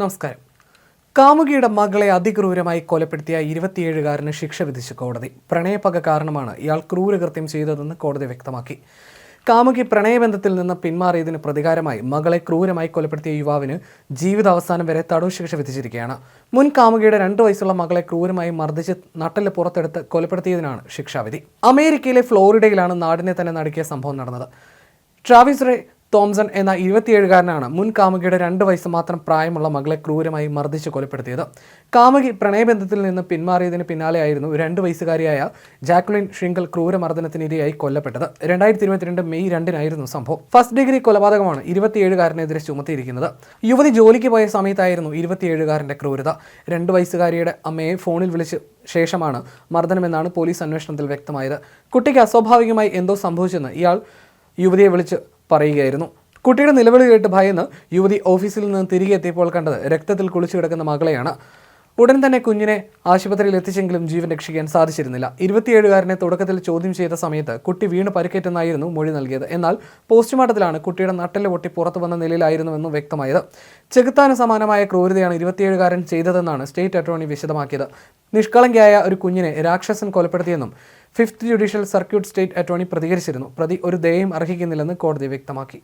നമസ്കാരം. കാമുകിയുടെ മകളെ അതിക്രൂരമായി കൊലപ്പെടുത്തിയ ഇരുപത്തിയേഴുകാരന് ശിക്ഷ വിധിച്ച കോടതി. പ്രണയപ്പക കാരണമാണ് ഇയാൾ ക്രൂരകൃത്യം ചെയ്തതെന്ന് കോടതി വ്യക്തമാക്കി. കാമുകി പ്രണയബന്ധത്തിൽ നിന്ന് പിന്മാറിയതിന് പ്രതികാരമായി മകളെ ക്രൂരമായി കൊലപ്പെടുത്തിയ യുവാവിന് ജീവിതാവസാനം വരെ തടവ് ശിക്ഷ വിധിച്ചിരിക്കുകയാണ്. മുൻ കാമുകിയുടെ രണ്ടു വയസ്സുള്ള മകളെ ക്രൂരമായി മർദ്ദിച്ച് നട്ടൽ പുറത്തെടുത്ത് കൊലപ്പെടുത്തിയതിനാണ് ശിക്ഷാവിധി. അമേരിക്കയിലെ ഫ്ലോറിഡയിലാണ് നാടിനെ തന്നെ നടുക്കിയ സംഭവം നടന്നത്. ട്രാവിസ് റേ തോംസൺ എന്ന ഇരുപത്തിയേഴുകാരനാണ് മുൻ കാമുകിയുടെ രണ്ട് വയസ്സ് മാത്രം പ്രായമുള്ള മകളെ ക്രൂരമായി മർദ്ദിച്ച് കൊലപ്പെടുത്തിയത്. കാമുകി പ്രണയബന്ധത്തിൽ നിന്ന് പിന്മാറിയതിന് പിന്നാലെയായിരുന്നു രണ്ട് വയസ്സുകാരിയായ ജാക്ലിൻ ഷിങ്കൽ ക്രൂരമർദ്ദനത്തിനിരയായി കൊല്ലപ്പെട്ടത്. രണ്ടായിരത്തി ഇരുപത്തിരണ്ട് മെയ് രണ്ടിനായിരുന്നു സംഭവം. ഫസ്റ്റ് ഡിഗ്രി കൊലപാതകമാണ് ഇരുപത്തിയേഴുകാരനെതിരെ ചുമത്തിയിരിക്കുന്നത്. യുവതി ജോലിക്ക് പോയ സമയത്തായിരുന്നു ഇരുപത്തിയേഴുകാരന്റെ ക്രൂരത. രണ്ട് വയസ്സുകാരിയുടെ അമ്മയെ ഫോണിൽ വിളിച്ച് ശേഷമാണ് മർദ്ദനമെന്നാണ് പോലീസ് അന്വേഷണത്തിൽ വ്യക്തമായത്. കുട്ടിക്ക് അസ്വാഭാവികമായി എന്തോ സംഭവിച്ചെന്ന് ഇയാൾ യുവതിയെ വിളിച്ച് പറയുകയായിരുന്നു. കുട്ടിയുടെ നിലവിളി കേട്ട് ഭയന്ന് യുവതി ഓഫീസിൽ നിന്ന് തിരികെ എത്തിയപ്പോൾ കണ്ടത് രക്തത്തിൽ കുളിച്ചു കിടക്കുന്ന മകളെയാണ്. ഉടൻ തന്നെ കുഞ്ഞിനെ ആശുപത്രിയിൽ എത്തിച്ചെങ്കിലും ജീവൻ രക്ഷിക്കാൻ സാധിച്ചിരുന്നില്ല. ഇരുപത്തിയേഴുകാരനെ തുടക്കത്തിൽ ചോദ്യം ചെയ്ത സമയത്ത് കുട്ടി വീണ് പരിക്കേറ്റെന്നായിരുന്നു മൊഴി നൽകിയത്. എന്നാൽ പോസ്റ്റ്മോർട്ടത്തിലാണ് കുട്ടിയുടെ നട്ടൽ പൊട്ടി പുറത്തു വന്ന നിലയിലായിരുന്നുവെന്ന് വ്യക്തമായത്. ചെകുത്താന് സമാനമായ ക്രൂരതയാണ് ഇരുപത്തിയേഴുകാരൻ ചെയ്തതെന്നാണ് സ്റ്റേറ്റ് അറ്റോർണി വിശദമാക്കിയത്. നിഷ്കളങ്കയായ ഒരു കുഞ്ഞിനെ രാക്ഷസൻ കൊലപ്പെടുത്തിയെന്നും fifth judicial circuit state attorney പ്രതികരിച്ചിരുന്നു. പ്രതി ഒരു ദയയും അർഹിക്കുന്നില്ലെന്ന് കോടതി വ്യക്തമാക്കി.